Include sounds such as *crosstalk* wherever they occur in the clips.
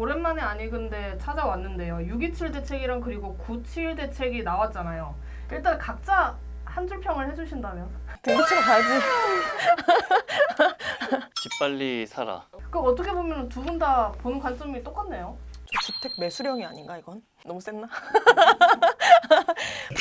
오랜만에 아니 근데 찾아왔는데요. 627 대책이랑 그리고 97 대책이 나왔잖아요. 일단 각자 한 줄 평을 해주신다면. 등기치러 가야지. *laughs* 집 빨리 살아. 그 어떻게 보면 두 분 다 보는 관점이 똑같네요. 저 주택 매수령이 아닌가 이건? 너무 셌나? *laughs*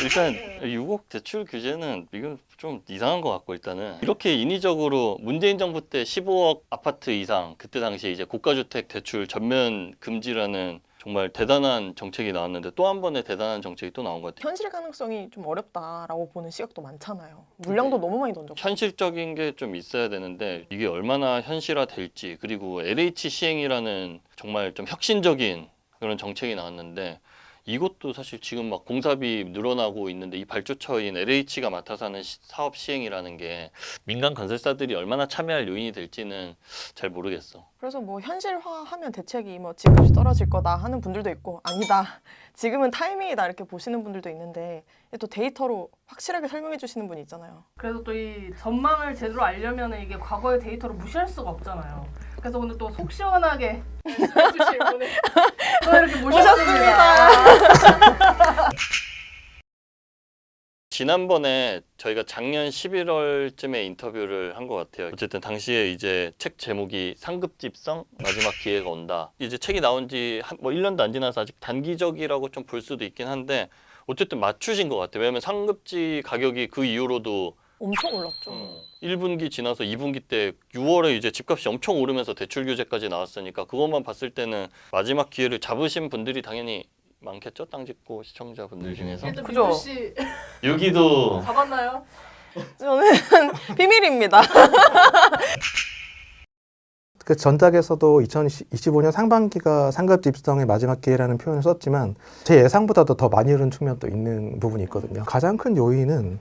일단 6억 대출 규제는 이건 좀 이상한 것 같고 일단은 이렇게 인위적으로 문재인 정부 때 15억 아파트 이상 그때 당시에 이제 고가주택 대출 전면 금지라는 정말 대단한 정책이 나왔는데 또 한 번의 대단한 정책이 또 나온 것 같아요. 현실 가능성이 좀 어렵다라고 보는 시각도 많잖아요. 물량도 너무 많이 던졌고. 현실적인 게 좀 있어야 되는데 이게 얼마나 현실화 될지 그리고 LH 시행이라는 정말 좀 혁신적인 그런 정책이 나왔는데 이것도 사실 지금 막 공사비 늘어나고 있는데 이 발주처인 LH가 맡아서 하는 시- 사업 시행이라는 게 민간 건설사들이 얼마나 참여할 요인이 될지는 잘 모르겠어. 그래서 뭐 현실화하면 대책이 뭐 집값이 떨어질 거다 하는 분들도 있고 아니다. *laughs* 지금은 타이밍이다 이렇게 보시는 분들도 있는데 또 데이터로 확실하게 설명해 주시는 분이 있잖아요. 그래서 또 이 전망을 제대로 알려면 이게 과거의 데이터를 무시할 수가 없잖아요. 그래서 오늘 또 속 시원하게 *laughs* 해주실 분을 또 이렇게 모셨습니다. *laughs* 지난번에 저희가 작년 11월쯤에 인터뷰를 한 것 같아요. 어쨌든 당시에 이제 책 제목이 상급집성 마지막 기회가 온다. 이제 책이 나온 지 뭐 1년도 안 지나서 아직 단기적이라고 좀 볼 수도 있긴 한데 어쨌든 맞추신 것 같아요. 왜냐면 상급지 가격이 그 이후로도 엄청 올랐죠. 1분기 지나서 2분기 때 6월에 이제 집값이 엄청 오르면서 대출 규제까지 나왔으니까 그것만 봤을 때는 마지막 기회를 잡으신 분들이 당연히 많겠죠. 땅 짓고 시청자분들 중에서. 일단 그죠? 씨 *laughs* 여기도 *laughs* 잡았나요? 저는 *laughs* 비밀입니다. 그 전작에서도 2025년 상반기가 상급 집성의 마지막 기회라는 표현을 썼지만 제 예상보다도 더 많이 오른 측면도 있는 부분이 있거든요. 가장 큰 요인은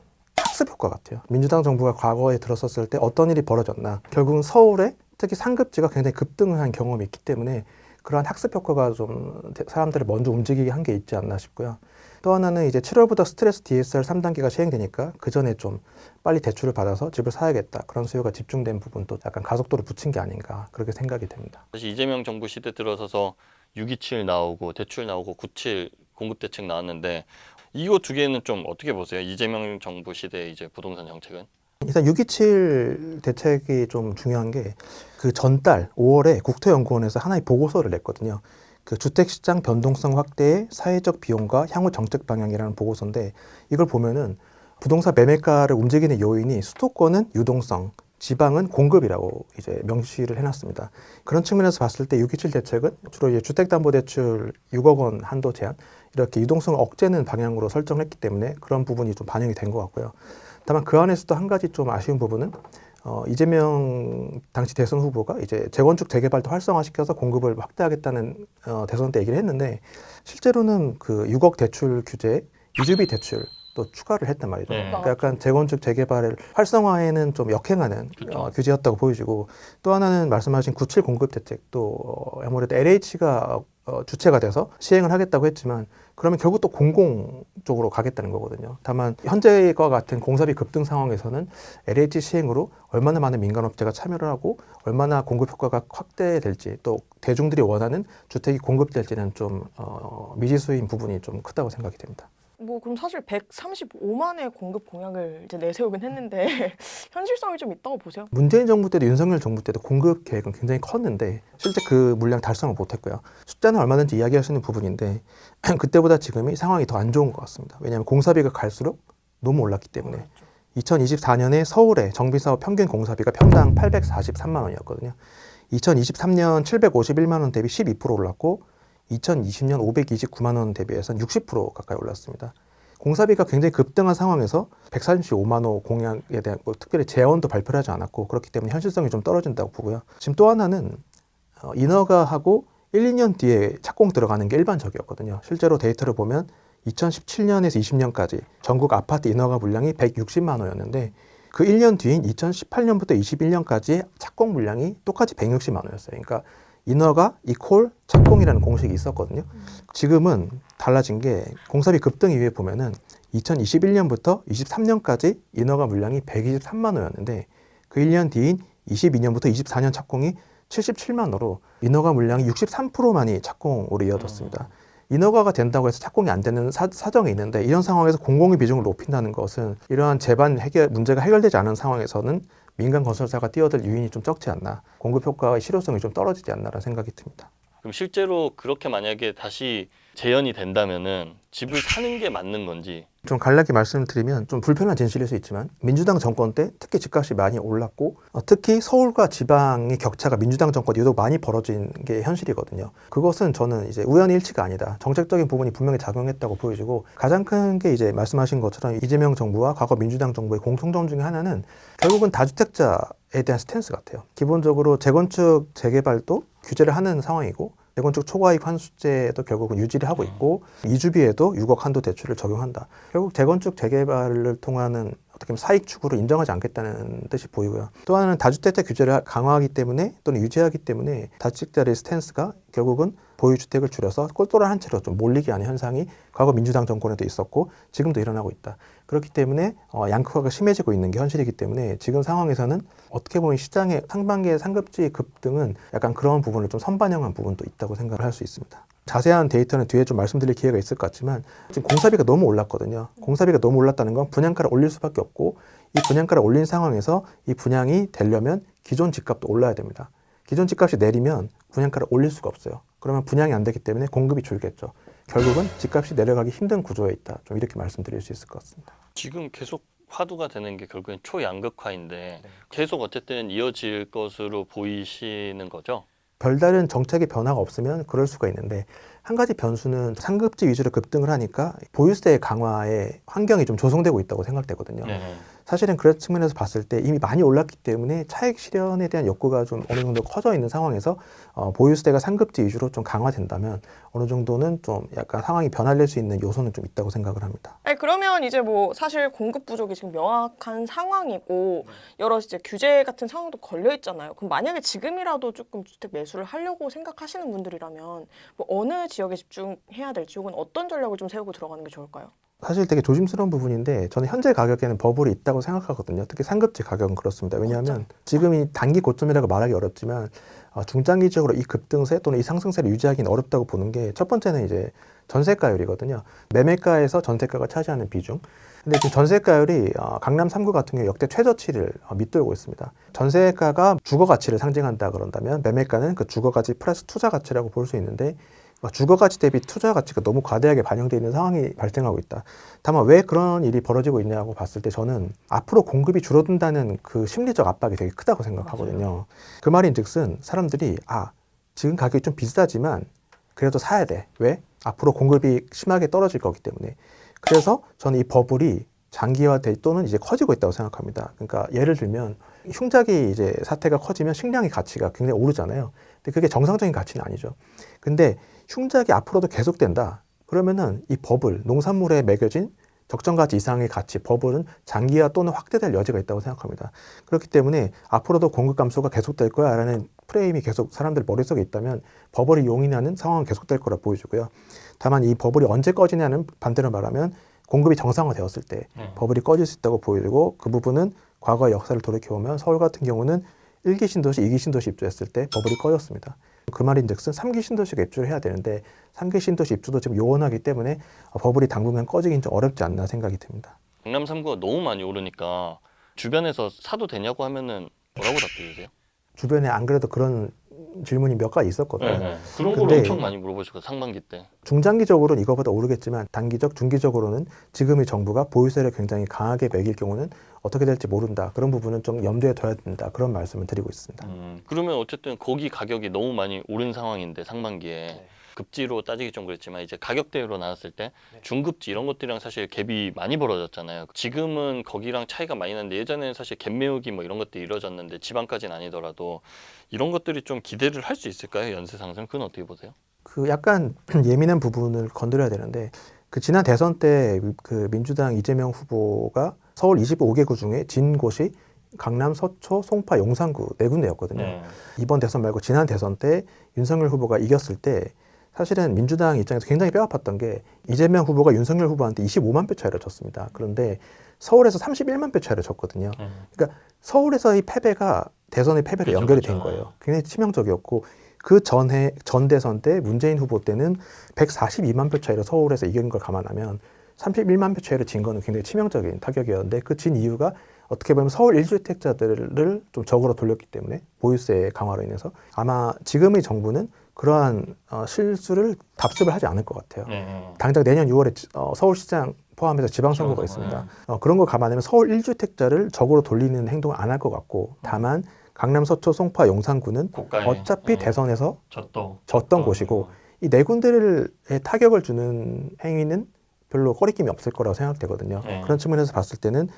학습 효과 같아요. 민주당 정부가 과거에 들었었을 때 어떤 일이 벌어졌나. 결국은 서울에 특히 상급지가 굉장히 급등을 한 경험이 있기 때문에 그러한 학습 효과가 좀 대- 사람들을 먼저 움직이게 한 게 있지 않나 싶고요. 또 하나는 이제 7월부터 스트레스 DSR 3단계가 시행되니까 그 전에 좀 빨리 대출을 받아서 집을 사야겠다 그런 수요가 집중된 부분도 약간 가속도를 붙인 게 아닌가 그렇게 생각이 됩니다. 사실 이재명 정부 시대 들어서서 627 나오고 대출 나오고 97 공급 대책 나왔는데 이거 두 개는 좀 어떻게 보세요? 이재명 정부 시대 이제 부동산 정책은? 일단 627 대책이 좀 중요한 게 그 전달 5월에 국토연구원에서 하나의 보고서를 냈거든요. 그 주택시장 변동성 확대의 사회적 비용과 향후 정책 방향이라는 보고서인데 이걸 보면은 부동산 매매가를 움직이는 요인이 수도권은 유동성, 지방은 공급이라고 이제 명시를 해놨습니다. 그런 측면에서 봤을 때 627 대책은 주로 이제 주택담보대출 6억 원 한도 제한 이렇게 유동성을 억제는 방향으로 설정을 했기 때문에 그런 부분이 좀 반영이 된 것 같고요. 다만 그 안에서도 한 가지 좀 아쉬운 부분은 어, 이재명 당시 대선 후보가 이제 재건축 재개발도 활성화시켜서 공급을 확대하겠다는 어, 대선 때 얘기를 했는데 실제로는 그 6억 대출 규제에 이주비 대출 또 추가를 했단 말이죠. 네. 그러니까 약간 재건축 재개발을 활성화에는 좀 역행하는. 어, 규제였다고 보여지고 또 하나는 말씀하신 97 공급 대책도 어, 아무래도 LH가 어, 주체가 돼서 시행을 하겠다고 했지만 그러면 결국 또 공공 쪽으로 가겠다는 거거든요. 다만 현재와 같은 공사비 급등 상황에서는 LH 시행으로 얼마나 많은 민간업체가 참여를 하고 얼마나 공급 효과가 확대될지 또 대중들이 원하는 주택이 공급될지는 좀 어, 미지수인 부분이 좀 크다고 생각이 됩니다. 뭐 그럼 사실 135만의 공급 공약을 이제 내세우긴 했는데 *laughs* 현실성이 좀 있다고 보세요. 문재인 정부 때도 윤석열 정부 때도 공급 계획은 굉장히 컸는데 실제 그 물량 달성을 못했고요. 숫자는 얼마든지 이야기할 수 있는 부분인데 *clears throat* 그때보다 지금이 상황이 더 안 좋은 것 같습니다. 왜냐하면 공사비가 갈수록 너무 올랐기 때문에 2024년에 서울의 정비사업 평균 공사비가 평당 843만 원이었거든요. 2023년 751만 원 대비 12% 올랐고 2020년 529만 원 대비해서는 60% 가까이 올랐습니다. 공사비가 굉장히 급등한 상황에서 135만 호 공약에 대한 뭐 특별히 재원도 발표를 하지 않았고 그렇기 때문에 현실성이 좀 떨어진다고 보고요. 지금 또 하나는 어, 인허가하고 1, 2년 뒤에 착공 들어가는 게 일반적이었거든요. 실제로 데이터를 보면 2017년에서 20년까지 전국 아파트 인허가 물량이 160만 호였는데 그 1년 뒤인 2018년부터 21년까지 착공 물량이 똑같이 160만 호였어요. 그러니까 인허가 이콜 착공이라는 공식이 있었거든요. 지금은 달라진 게 공사비 급등 이후에 보면은 2021년부터 23년까지 인허가 물량이 123만 호였는데 그 1년 뒤인 22년부터 24년 착공이 77만으로 인허가 물량이 63%만이 착공으로 이어졌습니다. 인허가가 된다고 해서 착공이 안 되는 사, 사정이 있는데 이런 상황에서 공공의 비중을 높인다는 것은 이러한 재반 해결 문제가 해결되지 않은 상황에서는 민간 건설사가 뛰어들 유인이 좀 적지 않나 공급 효과의 실효성이 좀 떨어지지 않나라는 생각이 듭니다. 그럼 실제로 그렇게 만약에 다시 재현이 된다면은 집을 사는 게 맞는 건지 좀 간략히 말씀드리면 좀 불편한 진실일 수 있지만 민주당 정권 때 특히 집값이 많이 올랐고 어, 특히 서울과 지방의 격차가 민주당 정권 유독 많이 벌어진 게 현실이거든요. 그것은 저는 이제 우연의 일치가 아니다. 정책적인 부분이 분명히 작용했다고 보여지고 가장 큰 게 이제 말씀하신 것처럼 이재명 정부와 과거 민주당 정부의 공통점 중에 하나는 결국은 다주택자 에 대한 스탠스 같아요. 기본적으로 재건축 재개발도 규제를 하는 상황이고 재건축 초과이익 환수제도 결국은 유지를 하고 있고 이주비에도 6억 한도 대출을 적용한다. 결국 재건축 재개발을 통하는 어떻게 보면 사익 추구를 인정하지 않겠다는 뜻이 보이고요. 또 하나는 다주택자 규제를 강화하기 때문에 또는 유지하기 때문에 다주택자의 스탠스가 결국은 보유주택을 줄여서 꼴돌한 한 채로 좀 몰리게 하는 현상이 과거 민주당 정권에도 있었고 지금도 일어나고 있다. 그렇기 때문에 어, 양극화가 심해지고 있는 게 현실이기 때문에 지금 상황에서는 어떻게 보면 시장의 상반기의 상급지 급등은 약간 그런 부분을 좀 선반영한 부분도 있다고 생각을 할 수 있습니다. 자세한 데이터는 뒤에 좀 말씀드릴 기회가 있을 것 같지만 지금 공사비가 너무 올랐거든요. 공사비가 너무 올랐다는 건 분양가를 올릴 수밖에 없고 이 분양가를 올린 상황에서 이 분양이 되려면 기존 집값도 올라야 됩니다. 기존 집값이 내리면 분양가를 올릴 수가 없어요. 그러면 분양이 안 되기 때문에 공급이 줄겠죠. 결국은 집값이 내려가기 힘든 구조에 있다. 좀 이렇게 말씀드릴 수 있을 것 같습니다. 지금 계속 화두가 되는 게 결국엔 초양극화인데 계속 어쨌든 이어질 것으로 보이시는 거죠? 별다른 정책의 변화가 없으면 그럴 수가 있는데 한 가지 변수는 상급지 위주로 급등을 하니까 보유세 강화의 환경이 좀 조성되고 있다고 생각되거든요. 네. 사실은 그런 측면에서 봤을 때 이미 많이 올랐기 때문에 차익 실현에 대한 욕구가 좀 어느 정도 커져 있는 상황에서 어, 보유세가 상급지 위주로 좀 강화된다면 어느 정도는 좀 약간 상황이 변화될 수 있는 요소는 좀 있다고 생각을 합니다. 아니, 그러면 이제 뭐 사실 공급 부족이 지금 명확한 상황이고 여러 이제 규제 같은 상황도 걸려 있잖아요. 그럼 만약에 지금이라도 조금 주택 매수를 하려고 생각하시는 분들이라면 뭐 어느 지역에 집중해야 될지 혹은 어떤 전략을 좀 세우고 들어가는 게 좋을까요? 사실 되게 조심스러운 부분인데 저는 현재 가격에는 버블이 있다고 생각하거든요. 특히 상급지 가격은 그렇습니다. 왜냐하면 지금 이 단기 고점이라고 말하기 어렵지만 어, 중장기적으로 이 급등세 또는 이 상승세를 유지하기는 어렵다고 보는 게 첫 번째는 이제 전세가율이거든요. 매매가에서 전세가가 차지하는 비중. 근데 지금 전세가율이 어, 강남 3구 같은 경우 역대 최저치를 어, 밑돌고 있습니다. 전세가가 주거 가치를 상징한다 그런다면 매매가는 그 주거 가치 플러스 투자 가치라고 볼 수 있는데 어, 주거 가치 대비 투자 가치가 너무 과대하게 반영되어 있는 상황이 발생하고 있다. 다만 왜 그런 일이 벌어지고 있냐고 봤을 때 저는 앞으로 공급이 줄어든다는 그 심리적 압박이 되게 크다고 생각하거든요. 그 말인즉슨 사람들이 아 지금 가격이 좀 비싸지만 그래도 사야 돼. 왜? 앞으로 공급이 심하게 떨어질 거기 때문에. 그래서 저는 이 버블이 장기화돼 또는 이제 커지고 있다고 생각합니다. 그러니까 예를 들면 흉작이 이제 사태가 커지면 식량의 가치가 굉장히 오르잖아요. 근데 그게 정상적인 가치는 아니죠. 근데 흉작이 앞으로도 계속된다. 그러면은 이 버블, 농산물에 매겨진 적정 가치 이상의 가치, 버블은 장기화 또는 확대될 여지가 있다고 생각합니다. 그렇기 때문에 앞으로도 공급 감소가 계속될 거야라는 프레임이 계속 사람들 머릿속에 있다면 버블이 용인하는 상황은 계속될 거라 보여지고요. 다만 이 버블이 언제 꺼지냐는 반대로 말하면 공급이 정상화되었을 때 네. 버블이 꺼질 수 있다고 보여지고 그 부분은 과거의 역사를 돌이켜보면 서울 같은 경우는 1기 신도시, 2기 신도시 입주했을 때 버블이 꺼졌습니다. 그 말인즉슨 3기 신도시가 입주를 해야 되는데 3기 신도시 입주도 지금 요원하기 때문에 버블이 당분간 꺼지긴 좀 어렵지 않나 생각이 듭니다. 강남 3구가 너무 많이 오르니까 주변에서 사도 되냐고 하면은 뭐라고 답드리세요? 주변에 안 그래도 그런 질문이 몇 가지 있었거든요. 네. 그런 걸 엄청 많이 물어보시고 상반기 때. 중장기적으로는 이거보다 오르겠지만 단기적, 중기적으로는 지금의 정부가 보유세를 굉장히 강하게 매길 경우는 어떻게 될지 모른다. 그런 부분은 좀 염두에 둬야 된다. 그런 말씀을 드리고 있습니다. 음, 그러면 어쨌든 거기 가격이 너무 많이 오른 상황인데 상반기에 네. 급지로 따지기 좀 그랬지만 이제 가격 대로 나눴을 때 중급지 이런 것들이랑 사실 갭이 많이 벌어졌잖아요. 지금은 거기랑 차이가 많이 나는데 예전에는 사실 갭 메우기 뭐 이런 것들이 이루어졌는데 지방까지는 아니더라도 이런 것들이 좀 기대를 할 수 있을까요? 연쇄 상승 그건 어떻게 보세요? 그 약간 *clears throat* 예민한 부분을 건드려야 되는데 그 지난 대선 때 그 민주당 이재명 후보가 서울 25개 구 중에 진 곳이 강남, 서초, 송파, 용산구 네 군데였거든요. 이번 대선 말고 지난 대선 때 윤석열 후보가 이겼을 때 사실은 민주당 입장에서 굉장히 뼈아팠던 게 이재명 후보가 윤석열 후보한테 25만 표 차이로 졌습니다. 그런데 서울에서 31만 표 차이로 졌거든요. 음. 서울에서의 패배가 대선의 패배로 그렇죠, 연결이 그렇죠. 된 거예요. 굉장히 치명적이었고 그 전해 전 대선 때 문재인 후보 때는 142만 표 차이로 서울에서 이긴 걸 감안하면 31만 표 차이로 진 거는 굉장히 치명적인 타격이었는데 그 진 이유가 어떻게 보면 서울 1주택자들을 좀 적으로 돌렸기 때문에 보유세 강화로 인해서 아마 지금의 정부는 그러한 어, 실수를 답습을 하지 않을 것 같아요. 네. 당장 내년 6월에 어, 서울시장 포함해서 지방선거가 지방선거, 있습니다. 어, 그런 걸 감안하면 서울 1주택자를 적으로 돌리는 행동을 안 할 것 같고 다만 강남, 서초, 송파, 용산구는 고가에 어차피 어, 대선에서 졌던 어, 곳이고 이 네 군데에 타격을 주는 행위는 별로 꺼리낌이 없을 거라고 생각되거든요. 네. 그런 측면에서 봤을 때는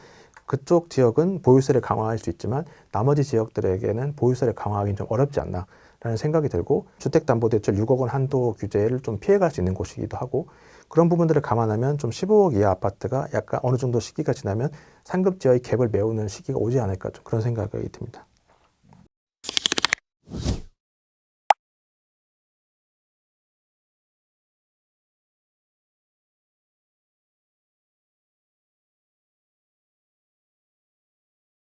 그쪽 지역은 보유세를 강화할 수 있지만 나머지 지역들에게는 보유세를 강화하기는 좀 어렵지 않나 라는 생각이 들고 주택담보대출 6억 원 한도 규제를 좀 피해갈 수 있는 곳이기도 하고 그런 부분들을 감안하면 좀 15억 이하 아파트가 약간 어느 정도 시기가 지나면 상급지와의 갭을 메우는 시기가 오지 않을까 좀 그런 생각이 듭니다.